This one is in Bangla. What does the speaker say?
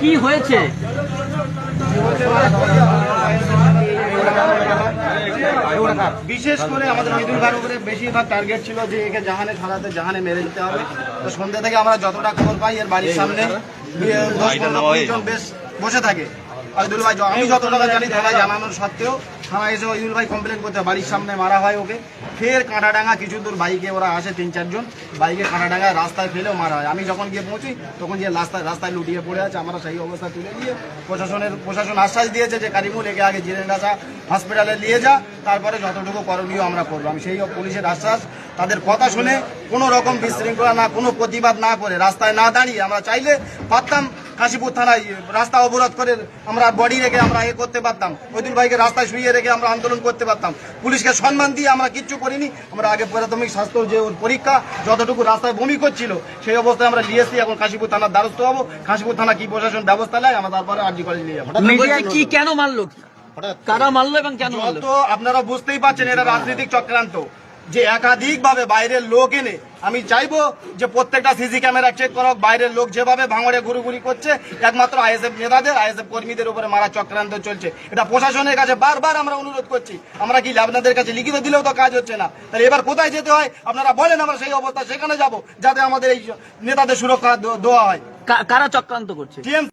কি হয়েছে? বিশেষ করে আমাদের মৃদুল ভাইয়ের উপরে বেশিরভাগ টার্গেট ছিল যে একে জাহানে সারাতে জাহানে মেরে দিতে হবে। তো সন্ধ্যা থেকে আমরা যতটা খবর পাই, এর বাড়ির সামনে বেশ বসে থাকে। আইদুল ভাই, আমি যত টাকা জানি থানায় জানানোর সত্ত্বেও থানায় এসে ইদুল ভাই কমপ্লেন করতে বাড়ির সামনে মারা হয় ওকে। ফের কাঁটাডাঙ্গা কিছু দূর বাইকে ওরা আসে তিন চারজন, বাইকে কাঁটাডাঙ্গা রাস্তায় ফেলেও মারা হয়। আমি যখন গিয়ে পৌঁছি, তখন যে রাস্তায় রাস্তায় লুটিয়ে পড়ে আছে, আমরা সেই অবস্থা তুলে দিয়ে প্রশাসনের, প্রশাসন আশ্বাস দিয়েছে যে কারিমুল একে আগে জিরেন্দাসা হসপিটালে নিয়ে যা, তারপরে যতটুকু করণীয় আমরা করব। আমি সেই পুলিশের আশ্বাস, তাদের কথা শুনে কোনো রকম বিশৃঙ্খলা না, কোনো প্রতিবাদ না করে রাস্তায় না দাঁড়িয়ে আমরা চাইলে পারতাম কাশীপুর থানায় রাস্তা অবরোধ করে আমরা বডি রেখে আমরা এ করতে পারতাম। ওইদুল ভাইকে রাস্তায় শুয়ে রেখে আমরা আন্দোলন করতে পারতাম। পুলিশকে সম্মান দিয়ে আমরা কিচ্ছু করিনি। আমরা আগে প্রাথমিক স্বাস্থ্য যে ওর পরীক্ষা যতটুকু রাস্তায় বমি করছিল সেই অবস্থায় আমরা নিয়ে এসেছি এখন কাশীপুর থানার দ্বারস্থ হব। কাশীপুর থানা কি প্রশাসন ব্যবস্থা নেয় আমরা তারপরে আরজি কলেজ নিয়ে যাব। কি কেন মারলো? কারা মারলো এবং কেন আপনারা বুঝতেই পারছেন এটা রাজনৈতিক চক্রান্ত। যে একাধিকভাবে বাইরের লোক এনে আমি চাইব যে প্রত্যেকটা সিসি ক্যামেরা চেক করো বাইরের লোক যেভাবে ভাঙড়ে ঘুরুঘুরি করছে একমাত্র আইএসএফ নেতাদের আইএসএফ কর্মীদের উপরে মারা চক্রান্ত চলছে। এটা প্রশাসনের কাছে বারবার আমরা অনুরোধ করছি। আমরা কি আপনাদের কাছে লিখিত দিলেও তো কাজ হচ্ছে না। তাহলে এবার কোথায় যেতে হয়? আপনারা বলেন আমরা সেই অবস্থা সেখানে যাব যাতে আমাদের এই নেতাদের সুরক্ষা দেওয়া হয়। কারা চক্রান্ত করছে?